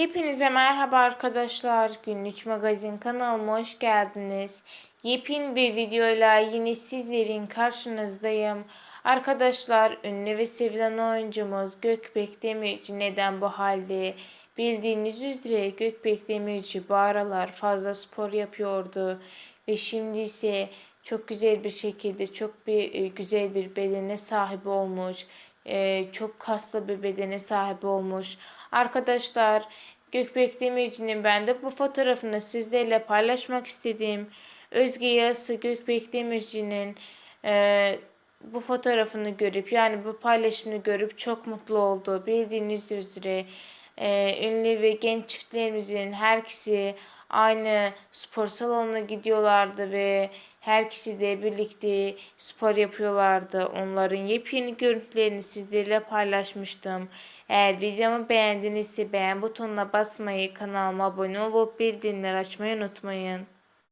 Hepinize merhaba arkadaşlar. Günlük Magazin kanalıma hoş geldiniz. Yepyeni bir videoyla yine sizlerin karşınızdayım. Arkadaşlar ünlü ve sevilen oyuncumuz Gökbek Demirci neden bu halde? Bildiğiniz üzere Gökbek Demirci bu aralar fazla spor yapıyordu. Ve şimdi ise çok güzel bir şekilde çok bir e, güzel bir bedene sahip olmuş e, çok kaslı bir bedene sahip olmuş. Arkadaşlar Gökbek Demirci'nin ben de bu fotoğrafını sizlerle paylaşmak istediğim Özge Yarası Gökbek Demirci'nin e, bu fotoğrafını görüp yani bu paylaşımını görüp çok mutlu oldu. Bildiğiniz üzere e, ünlü ve genç çiftlerimizin herkesi aynı spor salonuna gidiyorlardı ve herkesi de birlikte spor yapıyorlardı. Onların yepyeni görüntülerini sizlerle paylaşmıştım. Eğer videomu beğendinizse beğen butonuna basmayı, kanalıma abone olup bildirimleri açmayı unutmayın.